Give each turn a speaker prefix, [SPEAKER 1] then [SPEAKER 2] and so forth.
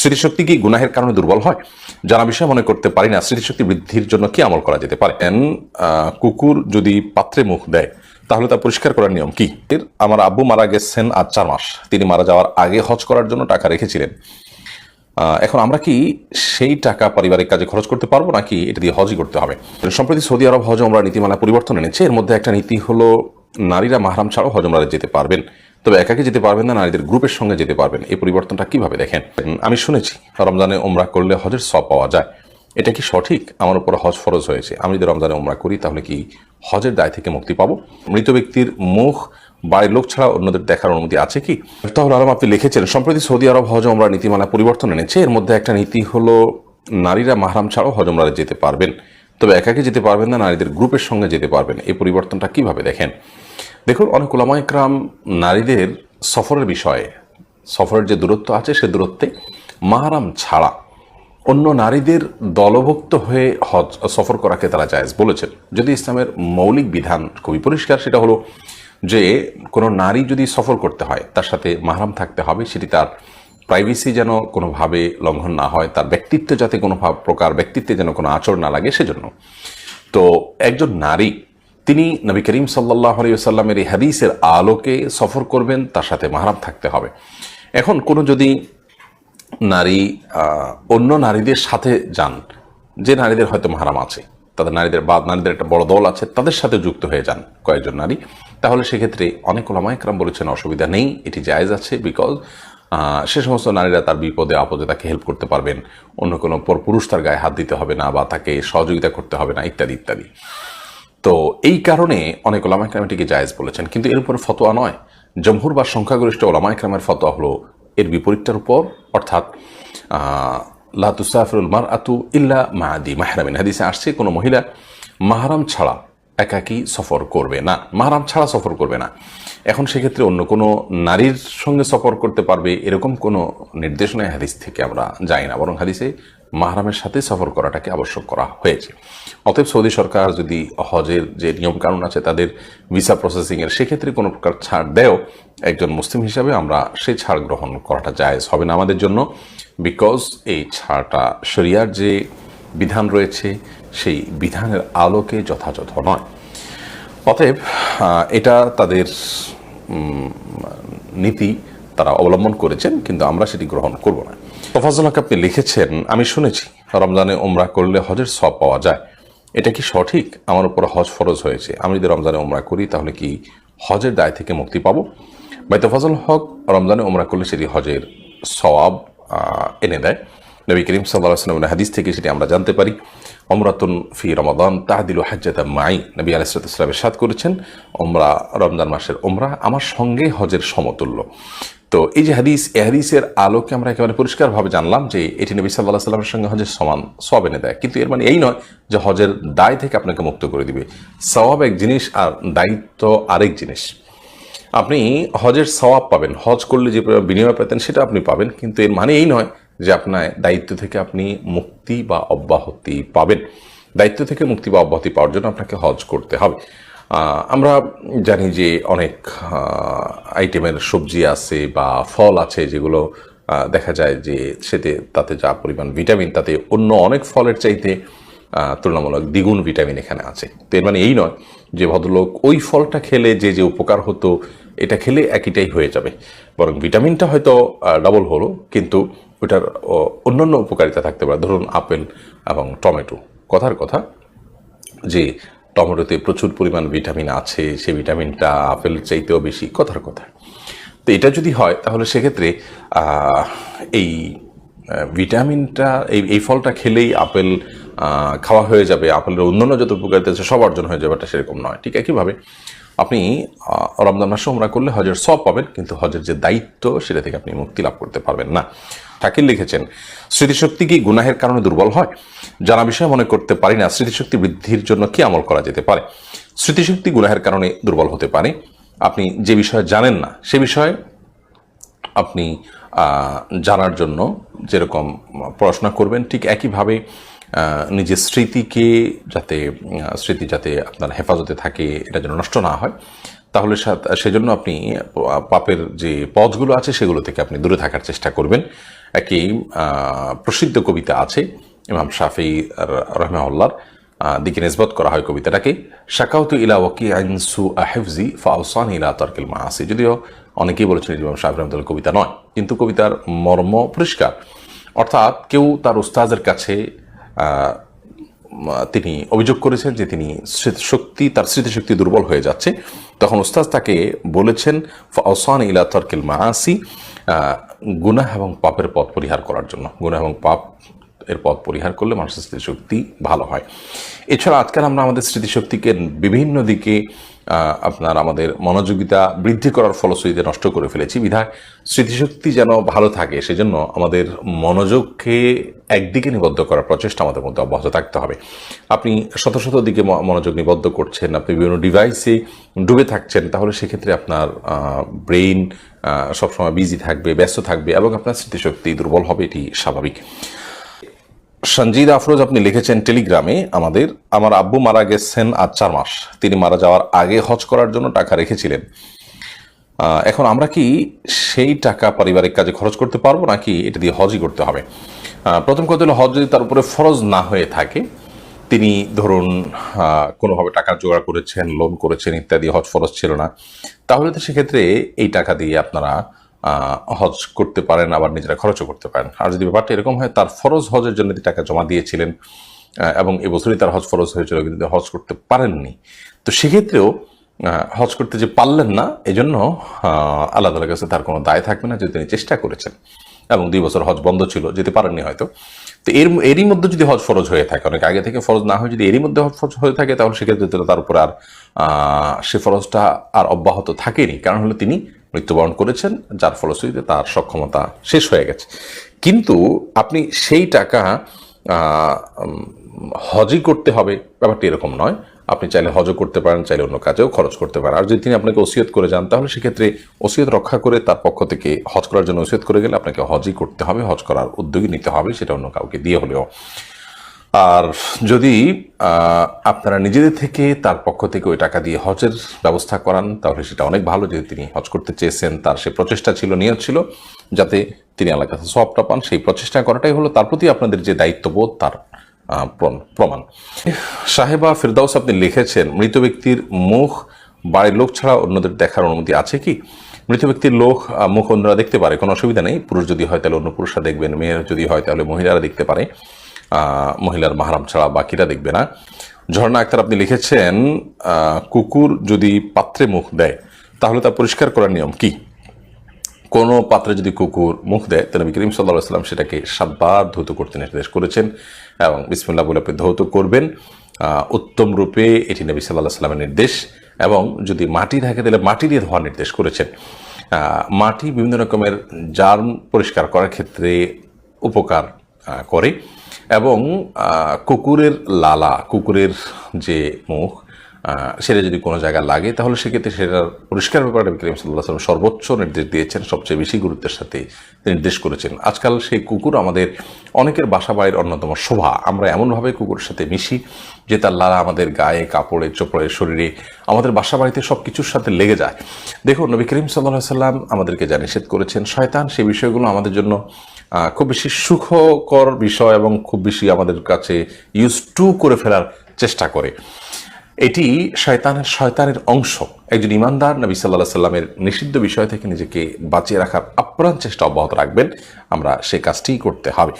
[SPEAKER 1] স্মৃতিশক্তি কি গুনাহের কারণে দুর্বল হয়? জানা বিষয় মনে করতে পারি না। স্মৃতিশক্তি বৃদ্ধির জন্য কি আমল করা যেতে পারে? এন, কুকুর যদি পাত্রে মুখ দেয় তাহলে তা পরিষ্কার করার নিয়ম কি? আমার আব্বু মারা গেছেন আজ চার মাস। তিনি মারা যাওয়ার আগে হজ করার জন্য টাকা রেখেছিলেন। এখন আমরা কি সেই টাকা পারিবারিক কাজে খরচ করতে পারব নাকি এটা দিয়ে হজই করতে হবে? সম্প্রতি সৌদি আরব হজ আমরা নীতিমালা পরিবর্তন এনেছে। এর মধ্যে একটা নীতি হলো নারীরা মাহরাম ছাড়াও হজ আমরা যেতে পারবেন। তবে একাকে যেতে পারবেন না, নারীদের গ্রুপের সঙ্গে যেতে পারবেন। এই পরিবর্তনটা কীভাবে দেখেন? আমি শুনেছি, রমজানে ওমরা করলে হজের সব পাওয়া যায়। এটা কি সঠিক? আমার উপর হজ ফরজ হয়েছে। আমি যদি রমজানে ওমরা করি, তাহলে কি হজের দায় থেকে মুক্তি পাবো? মৃত ব্যক্তির মুখ, বাড়ির লোক ছাড়া অন্যদের দেখার অনুমতি আছে কি? তাহলে আলম, আপনি লিখেছেন, সম্প্রতি সৌদি আরব হজ আমরা নীতিমালা পরিবর্তন এনেছে। এর মধ্যে একটা নীতি হলো, নারীরা মাহরাম ছাড়াও হজ আমরা যেতে পারবেন। তবে একাকে যেতে পারবেন না, নারীদের গ্রুপের সঙ্গে যেতে পারবেন এই পরিবর্তনটা কীভাবে দেখেন? দেখুন, অনেক ওলামা একরাম নারীদের সফরের বিষয়ে, সফরের যে দূরত্ব আছে সে দূরত্বে মাহারাম ছাড়া অন্য নারীদের দলভুক্ত হয়ে হজ, সফর করাকে তারা জায়েজ বলেছেন। যদি ইসলামের মৌলিক বিধান খুবই পরিষ্কার, সেটা হলো যে কোনো নারী যদি সফর করতে হয়, তার সাথে মাহারাম থাকতে হবে, সেটি তার প্রাইভেসি যেন কোনোভাবে লঙ্ঘন না হয়, তার ব্যক্তিত্বে যাতে কোনো প্রকার, ব্যক্তিত্বে যেন কোনো আচরণ না লাগে, সেজন্য। তো একজন নারী, তিনি নবী করিম সাল্লাহ আলিয়াল্লামের এই হাদিসের আলোকে সফর করবেন, তার সাথে মাহারাম থাকতে হবে। এখন কোনো যদি নারী অন্য নারীদের সাথে যান, যে নারীদের হয়তো মাহারাম আছে, তাদের নারীদের বা নারীদের একটা বড় দল আছে, তাদের সাথে যুক্ত হয়ে যান কয়েকজন নারী, তাহলে সেক্ষেত্রে অনেক ওলামা একরাম বলেছেন, অসুবিধা নেই, এটি জায়েজ আছে বিকজ সে সমস্ত নারীরা তার বিপদে আপদে তাকে হেল্প করতে পারবেন। অন্য কোনো পর পুরুষ তার গায়ে হাত দিতে হবে না বা তাকে সহযোগিতা করতে হবে না ইত্যাদি ইত্যাদি। তো এই কারণে অনেক ওলামা একরাম এটিকে জায়েজ বলেছেন। কিন্তু এর উপরে ফতোয়া নয়। জমহুর বা সংখ্যাগরিষ্ঠ ওলামা একরামের ফতোয়া হলো এর বিপরীতটার উপর। অর্থাৎ আহ, লা মার আতু ইল্লা মাহাদি মাহরামিন হাদিসে আসছে কোনো মহিলা মাহারাম ছাড়া একাকী সফর করবে না। মাহারাম ছাড়া সফর করবে না। এখন সেক্ষেত্রে অন্য কোনো নারীর সঙ্গে সফর করতে পারবে এরকম কোনো নির্দেশনায় হাদিস থেকে আমরা যাই না। বরং হাদিসে মাহরামের সাথে সফর করাটাকে আবশ্যক করা হয়েছে। অতএব সৌদি সরকার যদি হজের যে নিয়মকানুন আছে তাদের ভিসা প্রসেসিংয়ের সেক্ষেত্রে কোনো প্রকার ছাড় দেও একজন মুসলিম হিসাবে আমরা সেই ছাড় গ্রহণ করাটা জায়েজ হবে না আমাদের জন্য। বিকজ এই ছাড়টা শরিয়ার যে বিধান রয়েছে, সেই বিধানের আলোকে যথাযথ নয়। অতএব এটা তাদের নীতি তারা অবলম্বন করেছেন, কিন্তু আমরা সেটি গ্রহণ করব না। তফাজুল হক আপনি লিখেছেন, আমি শুনেছি, রমজানে ওমরা করলে হজের সব পাওয়া যায়। এটা কি সঠিক? আমার উপর হজ ফরজ হয়েছে। আমি যদি রমজানে ওমরা করি, তাহলে কি হজের দায় থেকে মুক্তি পাবো? ভাই তফাজুল হক রমজানে ওমরা করলে সেটি হজের সওয়াব এনে দেয়। নবী করিম সাল্লাহ সাল্লামের হাদিস থেকে সেটি আমরা জানতে পারি। অমরাতুন ফি রমাদান তাহদিল হাজ্জাতা মাই নবী আলাইসালামের সাদ করেছেন, ওমরা, রমজান মাসের ওমরা আমার সঙ্গে হজের সমতুল্য। তো এই যে হাদিস এ হাদিসের আলোকে আমরা একেবারে পরিষ্কারভাবে জানলাম যে এটি নবী সাল্লাহ সাল্লামের সঙ্গে হজের সমান সব এনে দেয়। কিন্তু এর মানে এই নয় যে হজের দায় থেকে আপনাকে মুক্ত করে দিবে। সওয়াব এক জিনিস আর দায়িত্ব আরেক জিনিস। আপনি হজের সওয়াব পাবেন। হজ করলে যে বিনিময় পেতেন সেটা আপনি পাবেন, কিন্তু এর মানে এই নয় যে আপনার দায়িত্ব থেকে আপনি মুক্তি বা অব্যাহতি পাবেন। দায়িত্ব থেকে মুক্তি বা অব্যাহতি পাওয়ার জন্য আপনাকে হজ করতে হবে। আমরা জানি যে অনেক আইটেমের সবজি আছে বা ফল আছে যেগুলো দেখা যায় যে সেতে, তাতে যা পরিমাণ ভিটামিন, তাতে অন্য অনেক ফলের চাইতে তুলনামূলক দ্বিগুণ ভিটামিন এখানে আছে। তো এর মানে এই নয় যে ভদ্রলোক ওই ফলটা খেলে যে যে উপকার হতো, এটা খেলে একইটাই হয়ে যাবে। বরং ভিটামিনটা হয়তো ডাবল হলো, কিন্তু ওটার ও, অন্যান্য উপকারিতা থাকতে পারে। ধরুন আপেল এবং টমেটো। কথার কথা যে টমেটোতে প্রচুর পরিমাণ ভিটামিন আছে সেই ভিটামিনটা আপেল চাইতেও বেশি কথার কথা। তো এটা যদি হয় তাহলে সেক্ষেত্রে এই ভিটামিনটা এই এই ফলটা খেলেই আপেল খাওয়া হয়ে যাবে। আপেলের অন্যান্য যত উপকারিতা আছে সব অর্জন হয়ে যাবে এটা সেরকম নয়। ঠিক একইভাবে আপনি রমজান মাসে উমরা করলে হজের সব পাবেন, কিন্তু হজের যে দায়িত্ব, সেটা থেকে আপনি মুক্তি লাভ করতে পারবেন না। শাকিল লিখেছেন, স্মৃতিশক্তি কি গুনাহের কারণে দুর্বল হয়? জানা বিষয়ে মনে করতে পারি না, স্মৃতিশক্তি বৃদ্ধির জন্য কি আমল করা যেতে পারে? স্মৃতিশক্তি গুনাহের কারণে দুর্বল হতে পারে। আপনি যে বিষয়ে জানেন না, সে বিষয়ে আপনি জানার জন্য যেরকম পড়াশোনা করবেন, ঠিক একইভাবে নিজের স্মৃতিকে যাতে স্মৃতি যাতে আপনার হেফাজতে থাকে, এটা যেন নষ্ট না হয়, তাহলে সেজন্য আপনি পাপের যে পথগুলো আছে, সেগুলো থেকে আপনি দূরে থাকার চেষ্টা করবেন। একটি প্রসিদ্ধ কবিতা আছে, ইমাম শাফি রহমাউল্লার দিকে নিসবত করা হয় কবিতাটাকে, শাকাউতু ইলা ওয়াকি আইনসু আহেফজি ফাউসান ইলা তর্কিল মাসি যদিও অনেকেই বলেছেন ইমাম শাফি রহমতুল্লাহ কবিতা নয়, কিন্তু কবিতার মর্ম পরিষ্কার। অর্থাৎ কেউ তার উস্তাদের কাছে তিনি অভিযোগ করেছেন যে তিনি শক্তি, তার স্মৃতিশক্তি দুর্বল হয়ে যাচ্ছে। তখন উস্তাজ তাকে বলেছেন ফসান ইলা তর্কিল মাসি গুনাহ এবং পাপের পথ পরিহার করার জন্য। গুনাহ এবং পাপ এর পথ পরিহার করলে মানুষের স্মৃতিশক্তি ভালো হয়। এছাড়া আজকাল আমরা আমাদের স্মৃতিশক্তিকে বিভিন্ন দিকে আপনার আমাদের মনোযোগিতা বৃদ্ধি করার ফলশ্রুতিতে নষ্ট করে ফেলেছি। বিধায় স্মৃতিশক্তি যেন ভালো থাকে, সেজন্য আমাদের মনোযোগকে একদিকে নিবদ্ধ করার প্রচেষ্টা আমাদের মধ্যে অব্যাহত থাকতে হবে। আপনি শত শত দিকে মনোযোগ নিবদ্ধ করছেন, আপনি বিভিন্ন ডিভাইসে ডুবে থাকছেন, তাহলে সেক্ষেত্রে আপনার ব্রেইন সবসময় বিজি থাকবে, ব্যস্ত থাকবে এবং আপনার স্মৃতিশক্তি দুর্বল হবে, এটি স্বাভাবিক। সঞ্জিদ আফরোজ আপনি লিখেছেন টেলিগ্রামে, আমাদের, আমার আব্বু মারা গেছেন আজ চার মাস। তিনি মারা যাওয়ার আগে হজ করার জন্য টাকা রেখেছিলেন। এখন আমরা কি সেই টাকা পারিবারিক কাজে খরচ করতে পারব নাকি এটা দিয়ে হজই করতে হবে? প্রথম কথা হলো হজ যদি তার উপরে ফরজ না হয়ে থাকে, তিনি ধরুন কোনোভাবে টাকা জোগাড় করেছেন লোন করেছেন ইত্যাদি, হজ ফরজ ছিল না, তাহলে তো সেক্ষেত্রে এই টাকা দিয়ে আপনারা হজ করতে পারেন, আবার নিজেরা খরচও করতে পারেন। আর যদি ব্যাপারটা এরকম হয়, তার ফরজ হজের জন্য তিনি টাকা জমা দিয়েছিলেন এবং এবছরই তার হজ ফরজ হয়েছিল, কিন্তু হজ করতে পারেননি। তো সেক্ষেত্রেও হজ করতে যে পারলেন না, এজন্য আল্লাহ তালার কাছে তার কোনো দায় থাকবে না, যদি তিনি চেষ্টা করেছেন। এবং দুই বছর হজ বন্ধ ছিল, যেতে পারেননি হয়তো। তো এর, এরই মধ্যে যদি হজ ফরজ হয়ে থাকে, অনেক আগে থেকে ফরজ না হয়ে যদি এরই মধ্যে হজ ফরজ হয়ে থাকে, তাহলে সেক্ষেত্রে তার উপর আর সে ফরজটা আর অব্যাহত থাকেনি। কারণ হলো তিনি মৃত্যুবরণ করেছেন, যার ফলশ্রুতিতে তার সক্ষমতা শেষ হয়ে গেছে। কিন্তু আপনি সেই টাকা হজই করতে হবে, ব্যাপারটি এরকম নয়। আপনি চাইলে হজও করতে পারেন, চাইলে অন্য কাজেও খরচ করতে পারেন। আর যদি তিনি আপনাকে ওসিয়ত করে যান, তাহলে সেক্ষেত্রে ওসিয়ত রক্ষা করে তার পক্ষ থেকে হজ করার জন্য ওসিয়ত করে গেলে আপনাকে হজই করতে হবে, হজ করার উদ্যোগী নিতে হবে, সেটা অন্য কাউকে দিয়ে হলেও। আর যদি আপনারা নিজেদের থেকে তার পক্ষ থেকে ওই টাকা দিয়ে হজের ব্যবস্থা করান, তাহলে সেটা অনেক ভালো যেহেতু তিনি হজ করতে চেয়েছেন, তার সে প্রচেষ্টা ছিল, নিয়ত ছিল, যাতে তিনি আল্লাহর কাছে সবটা পান। সেই প্রচেষ্টা করাটাই হলো তার প্রতি আপনাদের যে দায়িত্ববোধ, তার প্রমাণ। সাহেবা ফিরদাউস আপনি লিখেছেন, মৃত ব্যক্তির মুখ, বাড়ির লোক ছাড়া অন্যদের দেখার অনুমতি আছে কি? মৃত ব্যক্তির লোক মুখ অন্যরা দেখতে পারে, কোনো অসুবিধা নেই। পুরুষ যদি হয়, তাহলে অন্য পুরুষরা দেখবেন মেয়ের যদি হয়, তাহলে মহিলারা দেখতে পারে। মহিলার মাহারাম ছাড়া বাকিরা দেখবে না। ঝর্ণা আক্তার আপনি লিখেছেন কুকুর যদি পাত্রে মুখ দেয়, তাহলে তা পরিষ্কার করার নিয়ম কি? কোনো পাত্রে যদি কুকুর মুখ দেয় তাহলে নবী করিম সাল্লাহ সাল্লাম সেটাকে সাতবার ধৌত করতে নির্দেশ করেছেন এবং বিসমুল্লাহ বলে আপনি ধৌত করবেন। উত্তম রূপে এটি নবী সাল্লাহ সাল্লামের নির্দেশ এবং যদি মাটি থাকে, তাহলে মাটি দিয়ে ধোয়ার নির্দেশ করেছেন। মাটি বিভিন্ন রকমের জার্ম পরিষ্কার করার ক্ষেত্রে উপকার করে। এবং কুকুরের লালা, কুকুরের যে মুখ সেটা যদি কোনো জায়গায় লাগে, তাহলে সেক্ষেত্রে সেটার পরিষ্কার ব্যাপারে নবী করিম সাল্লাহ সর্বোচ্চ নির্দেশ দিয়েছেন, সবচেয়ে বেশি গুরুত্বের সাথে নির্দেশ করেছেন। আজকাল সেই কুকুর আমাদের অনেকের বাসা বাড়ির অন্যতম শোভা। আমরা এমনভাবে কুকুরের সাথে মিশি যে তার লালা আমাদের গায়ে, কাপড়ে, চোপড়ে, শরীরে, আমাদের বাসা বাড়িতে সব কিছুর সাথে লেগে যায়। দেখুন, নবী করিম সাল্লাহ সাল্লাম আমাদেরকে যা নিষেধ করেছেন, শয়তান সেই বিষয়গুলো আমাদের জন্য খুব বেশি সুখকর বিষয় এবং খুব বেশি আমাদের কাছে ইউজ টু করে ফেলার চেষ্টা করে। এটি শয়তানের শয়তানের অংশ। একজন ইমানদার নবী সাল্লাহ সাল্লামের নিষিদ্ধ বিষয় থেকে নিজেকে বাঁচিয়ে রাখার আপ্রাণ চেষ্টা অব্যাহত রাখবেন। আমরা সে কাজটি করতে হবে।